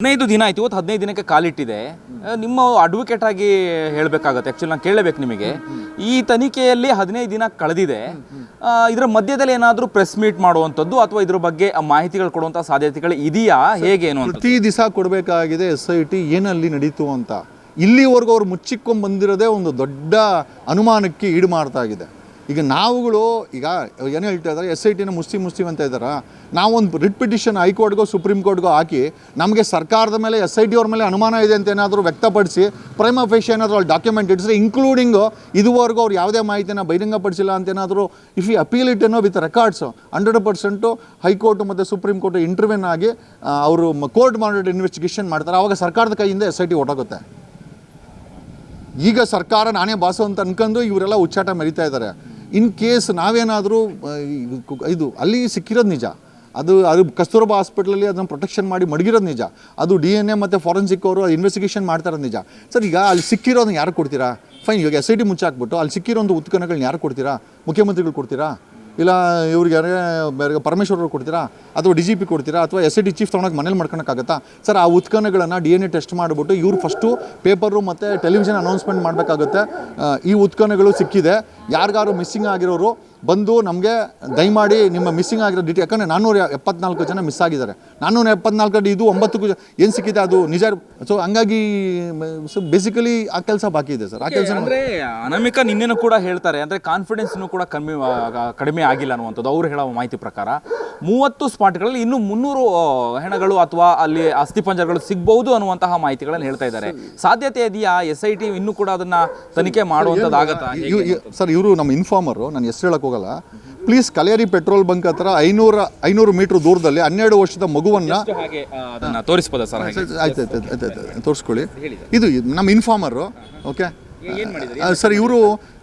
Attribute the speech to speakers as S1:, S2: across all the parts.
S1: ಹದಿನೈದು ದಿನ ಆಯ್ತು, ಇವತ್ತು ಹದಿನೈದು ದಿನಕ್ಕೆ ಕಾಲಿಟ್ಟಿದೆ. ನಿಮ್ಮ ಅಡ್ವೊಕೇಟ್ ಆಗಿ ಹೇಳಬೇಕಾಗತ್ತೆ. ಆ್ಯಕ್ಚುಲಿ ನಾನು ಕೇಳಬೇಕು ನಿಮಗೆ. ಈ ತನಿಖೆಯಲ್ಲಿ ಹದಿನೈದು ದಿನ ಕಳೆದಿದೆ. ಇದರ ಮಧ್ಯದಲ್ಲಿ ಏನಾದರೂ ಪ್ರೆಸ್ ಮೀಟ್ ಮಾಡುವಂಥದ್ದು ಅಥವಾ ಇದ್ರ ಬಗ್ಗೆ ಮಾಹಿತಿಗಳು ಕೊಡುವಂಥ ಸಾಧ್ಯತೆಗಳು ಇದೆಯಾ? ಹೇಗೆ ಏನು
S2: ಪ್ರತಿ ದಿವಸ ಕೊಡಬೇಕಾಗಿದೆ ಎಸ್ ಐ ಟಿ ಏನಲ್ಲಿ ನಡೀತು ಅಂತ. ಇಲ್ಲಿವರೆಗೂ ಅವ್ರು ಮುಚ್ಚಿಕ್ಕೊಂಡು ಬಂದಿರೋದೇ ಒಂದು ದೊಡ್ಡ ಅನುಮಾನಕ್ಕೆ ಈಡು ಮಾಡ್ತಾ ಇದೆ ಈಗ ನಾವುಗಳು, ಈಗ ಏನು ಹೇಳ್ತಾ ಇದ್ದಾರೆ ಎಸ್ ಐ ಟಿನ ಮುಸ್ತಿ ಮುಸ್ತಿ ಅಂತ ಇದ್ದಾರೆ? ನಾವೊಂದು ರಿಟ್ ಪಿಟಿಷನ್ ಹೈಕೋರ್ಟ್ಗೋ ಸುಪ್ರೀಂ ಕೋರ್ಟ್ಗೋ ಹಾಕಿ ನಮಗೆ ಸರ್ಕಾರದ ಮೇಲೆ ಎಸ್ ಐ ಟಿ ಅವ್ರ ಮೇಲೆ ಅನುಮಾನ ಇದೆ ಅಂತ ಏನಾದರೂ ವ್ಯಕ್ತಪಡಿಸಿ ಪ್ರೈಮ್ ಅಫೇಶ್ ಏನಾದರೂ ಅಲ್ಲಿ ಡಾಕ್ಯುಮೆಂಟ್ ಇಡಿಸಿದ್ರೆ ಇನ್ಕ್ಲೂಡಿಂಗು ಇದುವರೆಗೂ ಅವ್ರು ಯಾವುದೇ ಮಾಹಿತಿನ ಬಹಿರಂಗಪಡಿಸಿಲ್ಲ ಅಂತ ಏನಾದರೂ ಇಫ್ ಯು ಅಪೀಲ್ ಇಟ್ ಅನ್ನೋ with records hundred percent high court ಮತ್ತು ಸುಪ್ರೀಂ ಕೋರ್ಟ್ ಇಂಟರ್ವ್ಯೂನ್ ಆಗಿ ಅವರು ಕೋರ್ಟ್ ಮಾಡಿಡ್ ಇನ್ವೆಸ್ಟಿಗೇಷನ್ ಮಾಡ್ತಾರೆ. ಆವಾಗ ಸರ್ಕಾರದ ಕೈಯಿಂದ ಎಸ್ ಐ ಟಿ ಹೊಟ್ಟೋಗುತ್ತೆ ಈಗ ಸರ್ಕಾರ ನಾನೇ ಬಾಸು ಅಂತ ಅನ್ಕೊಂಡು ಇವರೆಲ್ಲ ಉಚ್ಚಾಟ ಮೆರಿತಾ ಇದ್ದಾರೆ. ಇನ್ ಕೇಸ್ ನಾವೇನಾದರೂ ಇದು, ಅಲ್ಲಿ ಸಿಕ್ಕಿರೋದು ನಿಜ. ಅದು ಅದು ಕಸ್ತೂರಬಾ ಹಾಸ್ಪಿಟ್ಲಲ್ಲಿ ಅದನ್ನು ಪ್ರೊಟೆಕ್ಷನ್ ಮಾಡಿ ಮಡಗಿರೋದು ನಿಜ. ಅದು ಡಿ ಎನ್ ಎ ಮತ್ತು ಫಾರೆನ್ಸಿಕ್ ಅವರು ಇನ್ವೆಸ್ಟಿಗೇಷನ್ ಮಾಡ್ತಾರೋ ನಿಜ. ಸರ್, ಈಗ ಅಲ್ಲಿ ಸಿಕ್ಕಿರೋದನ್ನ ಯಾರು ಕೊಡ್ತೀರಾ? ಫೈನ್, ಇವಾಗ ಎಸ್ ಐ ಟಿ ಮುಚ್ಚಾಕ್ಬಿಟ್ಟು ಅಲ್ಲಿ ಸಿಕ್ಕಿರೋ ಒಂದು ಉತ್ಖನಗಳನ್ನ ಯಾರು ಕೊಡ್ತೀರಾ? ಮುಖ್ಯಮಂತ್ರಿಗಳು ಕೊಡ್ತೀರಾ? ಇಲ್ಲ, ಇವ್ರಿಗೆ ಯಾರೇ ಬೇರೆ ಪರಮೇಶ್ವರ್ ಅವ್ರು ಕೊಡ್ತೀರಾ? ಅಥವಾ ಡಿ ಜಿ ಪಿ ಕೊಡ್ತೀರಾ? ಅಥವಾ ಎಸ್ ಐ ಡಿ ಚೀಫ್ ತೊಗೊಳಕ್ಕೆ ಮನೇಲಿ ಮಾಡ್ಕೊಳಕ್ಕಾಗತ್ತಾ? ಸರ್ ಆ ಉತ್ಖನಗಳನ್ನು ಡಿ ಎನ್ ಎ ಟೆಸ್ಟ್ ಮಾಡಿಬಿಟ್ಟು ಇವ್ರು ಫಸ್ಟು ಪೇಪರು ಮತ್ತು ಟೆಲಿವಿಷನ್ ಅನೌನ್ಸ್ಮೆಂಟ್ ಮಾಡಬೇಕಾಗುತ್ತೆ. ಈ ಉತ್ಖನಗಳು ಸಿಕ್ಕಿದೆ. ಯಾರಿಗಾರು ಮಿಸ್ಸಿಂಗ್ ಆಗಿರೋರು ಬಂದು ನಮಗೆ ದಯಮಾಡಿ ನಿಮ್ಮ ಮಿಸ್ಸಿಂಗ್ ಆಗಿರೋ ಡಿಟೇಲ್ ಯಾಕಂದರೆ ನಾನ್ನೂರ ಎಪ್ಪತ್ನಾಲ್ಕು ಜನ ಮಿಸ್ ಆಗಿದ್ದಾರೆ. ನಾನ್ನೂರ ಎಪ್ಪತ್ನಾಲ್ಕು ಇದು ಒಂಬತ್ತು ಏನು ಸಿಕ್ಕಿದೆ ಅದು ನಿಜ ಸೊ ಹಂಗಾಗಿ ಸೊ ಬೇಸಿಕಲಿ ಆ ಕೆಲಸ ಬಾಕಿ ಇದೆ ಸರ್. ಆ ಕೆಲಸ
S1: ಅಂದರೆ ಅನಾಮಿಕ ನಿನ್ನೆನೂ ಕೂಡ ಹೇಳ್ತಾರೆ ಅಂದ್ರೆ ಕಾನ್ಫಿಡೆನ್ಸ್ನು ಕೂಡ ಕಮ್ಮಿ ಕಡಿಮೆ ಆಗಿಲ್ಲ ಅನ್ನುವಂಥದ್ದು ಅವ್ರು ಹೇಳೋ ಮಾಹಿತಿ ಪ್ರಕಾರ. ಮೂವತ್ತು ಸ್ಪಾಟ್ಗಳಲ್ಲಿ ಇನ್ನೂ ಮುನ್ನೂರು ಹೆಣಗಳು ಅಥವಾ ಅಲ್ಲಿ ಅಸ್ಥಿಪಂಜರಗಳು ಸಿಗ್ಬಹುದು ಅನ್ನುವಂತಹ ಮಾಹಿತಿಗಳನ್ನು ಹೇಳ್ತಾ ಇದ್ದಾರೆ. ಸಾಧ್ಯತೆ ಇದೆಯಾ? ಎಸ್ ಐ ಟಿ ಇನ್ನೂ ಕೂಡ ಅದನ್ನ ತನಿಖೆ ಮಾಡುವಂಥದ್ದಾಗತ್ತಾ?
S2: ಸರ್ ಇವರು ನಮ್ಮ ಇನ್ಫಾರ್ಮರು ನಾನು ಹೆಸರು ಹೇಳಕ್ ಹೋಗಲ್ಲ. ಪ್ಲೀಸ್ ಕಲೇರಿ ಪೆಟ್ರೋಲ್ ಬಂಕ್ ಹತ್ರ ಐನೂರ ಐನೂರು ಮೀಟರ್ ದೂರದಲ್ಲಿ ಹನ್ನೆರಡು ವರ್ಷದ ಮಗುವನ್ನ
S1: ಹಾಗೆ ಅದನ್ನ ತೋರಿಸ್ಬೋದಾ ಸರ್ ಹಾಗೆ?
S2: ಆಯ್ತು ಆಯ್ತು ಆಯ್ತು ತೋರಿಸ್ಕೊಳ್ಳಿ. ಇದು ನಮ್ಮ ಇನ್ಫಾರ್ಮರು ಓಕೆ? ಸರ್ ಇವರು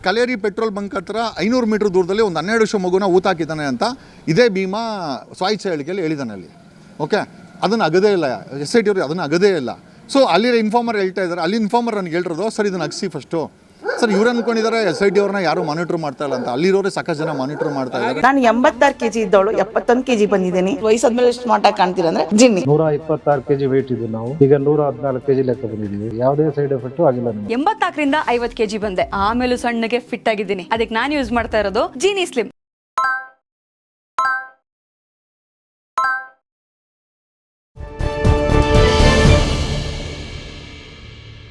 S2: ಕಲೇರಿ ಪೆಟ್ರೋಲ್ ಬಂಕ್ ಹತ್ರ ಐನೂರು ಮೀಟರ್ ದೂರದಲ್ಲಿ ಒಂದು ಹನ್ನೆರಡು ವರ್ಷ ಮಗುನ ಊತ ಹಾಕಿದ್ದಾನೆ ಅಂತ ಇದೇ ಭೀಮಾ ಸ್ವಾಯಿಚ್ಛ ಹೇಳಿಕೆಯಲ್ಲಿ ಹೇಳಿದ್ದಾನೆ ಅಲ್ಲಿ. ಓಕೆ? ಅದನ್ನು ಅಗದೇ ಇಲ್ಲ. ಎಸ್ ಐ ಟಿ ಅವರು ಅದನ್ನು ಅಗದೇ ಇಲ್ಲ. ಸೊ ಅಲ್ಲಿರೋ ಇನ್ಫಾರ್ಮರ್ ಹೇಳ್ತಾ ಇದ್ದಾರೆ. ಅಲ್ಲಿ ಇನ್ಫಾರ್ಮರ್ ನನಗೆ ಹೇಳಿರೋದು ಸರ್ ಇದನ್ನು ಅಗಸಿ ಫಸ್ಟು ಸರ್ ಇವ್ರು ಅನ್ಕೊಂಡಿದ್ದಾರೆ ಎಸ್ ಐ ಟಿ ಅವ್ರನ್ನ ಯಾರು ಮಾನಿಟರ್ ಮಾಡ್ತಾ ಇಲ್ಲ ಅಂತ. ಅಲ್ಲಿರೋರೆ ಸಾಕಷ್ಟು ಜನ ಮಾನಿಟರ್ ಮಾಡ್ತಾ ಇದ್ದಾರೆ.
S3: ನಾನು ಎಂಬತ್ತಾರು ಕೆಜಿ ಇದ್ದವಳು ಎಪ್ಪತ್ತೊಂದು ಕೆಜಿ ಬಂದಿದ್ದೀನಿ. ವಯಸ್ಸಾದ್ಮೇಲೆ ಎಷ್ಟು ಮಾಟ ಕಾಣ್ತೀರ ಅಂದ್ರೆ ಜಿನ್ನಿ.
S4: ನೂರ ಇಪ್ಪತ್ತಾರು ಕೆಜಿ ವೇಟ್ ಇದ್ದೀವಿ ನಾವು. ಈಗ ನೂರ ಹದಿನಾಲ್ಕು ಕೆಜಿ ಲೆಕ್ಕ ಬಂದಿದ್ದೀವಿ. ಯಾವುದೇ ಸೈಡ್ ಎಫೆಕ್ಟ್ ಆಗಿಲ್ಲ ನಮಗೆ.
S5: ಎಂಬತ್ನಾಲ್ಕರಿಂದ ಐವತ್ ಕೆಜಿ ಬಂದೆ. ಆಮೇಲೆ ಸಣ್ಣಗೆ ಫಿಟ್ ಆಗಿದ್ದೀನಿ. ಅದಕ್ಕೆ ನಾನು ಯೂಸ್ ಮಾಡ್ತಾ ಇರೋದು ಜೀನಿ ಸ್ಲಿಮ್